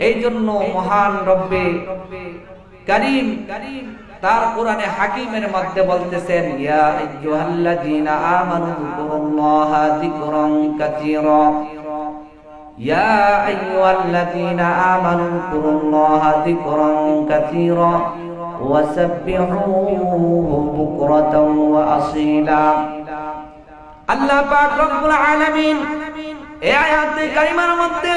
এই জন্য মহান রব্বে করিম তার কোরআনে হাকিমের মধ্যে বলতেছেন, ইয়া আইয়ুহাল্লাযীনা আমানু যিকুরুল্লাহা যিকরান কাসীরা। ইয়া আইয়ুহাল্লাযীনা আমানু যিকুরুল্লাহা যিকরান কাসীরা। ওয়াসাব্বিহুহু বুকরাতাও ওয়া আসীলা। আল্লাহ পাক রব্বুল আলামিন এই আয়াতে কারিমার মধ্যে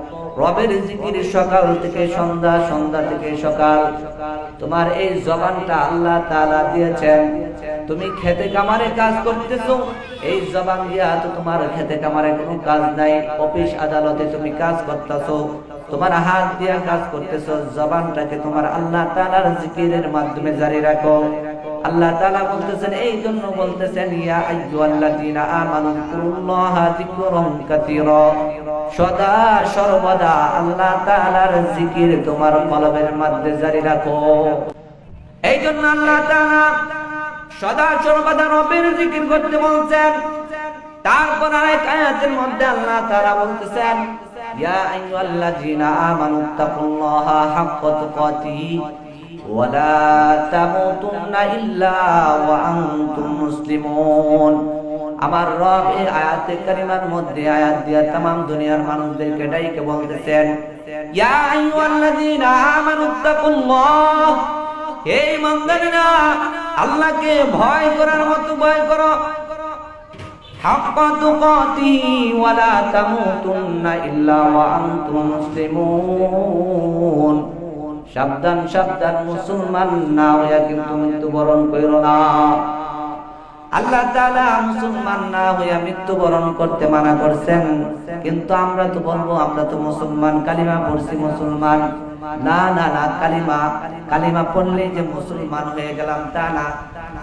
রবের জিকির সকাল থেকে সন্ধ্যা সন্ধ্যা থেকে সকাল। তোমার এই জবানটা আল্লাহ তাআলা দিয়েছেন। তুমি খেতে কামারে কাজ করতেছো? এই জবান দিয়া তো তোমার খেতে কামারে কোনো কাজ নাই। অফিস আদালতে তুমি কাজ করতেছো। তোমার হাত দিয়া কাজ করতেছো। জবানটাকে তোমার আল্লাহ তাআলার জিকিরের মাধ্যমে জারি রাখো। আল্লাহ তাআলা বলতেছেন, এই জন্য বলতেছেন, ইয়া আইয়ুহাল্লাযীনা আমানু যিকুরুল্লাহা যিকরান কাসীরা। সদা সর্বদা আল্লাহ তাআলার জিকির তোমার কলবের মধ্যে জারি রাখো। এই জন্য আল্লাহ সদা সর্বদা রবের জিকির করতে বলছেন। তারপর আরেক আয়াতের মধ্যে আল্লাহ তাআলা বলতেছেন, ইয়া আমার রব এই আয়াতে কারিমার মধ্যে আয়াত দিয়া তাম দুনিয়ার মানুষদেরকে ডাইকে বলতেছেন আল্লাহকে ভয় করার মতো ভয় করো। সাবধান সাবধান, মুসলমান না হইয়া কিন্তু মৃত্যুবরণ কইরো না। আল্লাহ মুসলমান না হইয়া মৃত্যুবরণ করতে মানা করছেন। কিন্তু আমরা তো বলব, আমরা তো মুসলমান, কালিমা পড়ছি মুসলমান। না না না, কালিমা কালিমা পড়লেই যে মুসলমান হয়ে গেলাম তা না।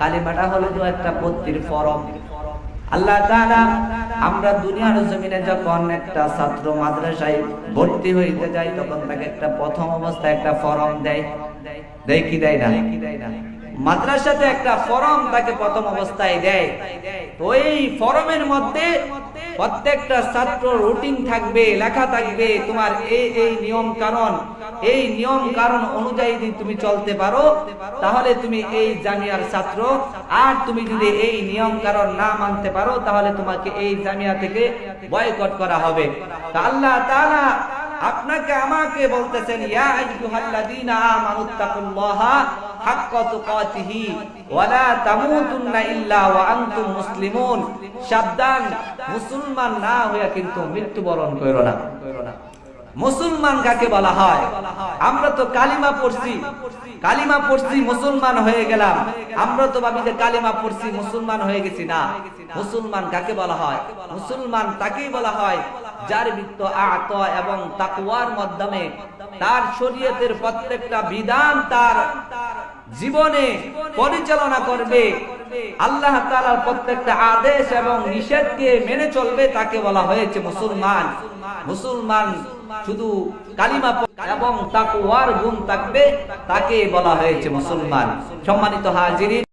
কালিমাটা হলো তো একটা পত্রির ফরম আল্লাহ আমরা দুনিয়ার জমিনে যখন একটা ছাত্র মাদ্রাসায় ভর্তি হইতে যাই, তখন তাকে একটা প্রথম অবস্থায় একটা ফরম দেয়। দেয় কি দেয় না? মাদ্রাসাতে একটা ফর্ম তাকে প্রথম অবস্থায় দেয়। তো এই ফর্মের মধ্যে প্রত্যেকটা ছাত্র রুটিন থাকবে, লেখা থাকবে তোমার এই এই নিয়ম কারণ। এই নিয়ম কারণ অনুযায়ী যদি তুমি চলতে পারো, তাহলে তুমি এই জামিয়ার ছাত্র। আর তুমি যদি এই নিয়ম কারণ না মানতে পারো, তাহলে তোমাকে এই জামিয়া থেকে বয়কট করা হবে। তা আল্লাহ তাআলা আপনাকে আমাকে বলতেছেন, ইয়া আইয়ুহাল্লাযীনা আমানুত্তাকুল্লাহা মুসলিমুন। না হইয়া কিন্তু মৃত্যুবরণ কইরো না। মুসলমান কাকে বলা হয়? আমরা তো কালিমা পড়ছি। কালিমা পড়ছি, মুসলমান হয়ে গেলাম। আমরা তো ভাবি যে কালিমা পড়ছি, মুসলমান হয়ে গেছি না। মুসলমান কাকে বলা হয়? মুসলমান তাকেই বলা হয় যার বৃত্ত আত এবং তাকওয়ার মাধ্যমে। তার শরীয়তের প্রত্যেকটা বিধান তার জীবনে পরিচালনা করবে। আল্লাহ তালার প্রত্যেকটা আদেশ এবং নিষেধকে মেনে চলবে তাকে বলা হয়েছে মুসলমান। মুসলমান শুধু কালিমা এবং তাকওয়ার গুণ থাকবে তাকে বলা হয়েছে মুসলমান। সম্মানিত হাজিরিন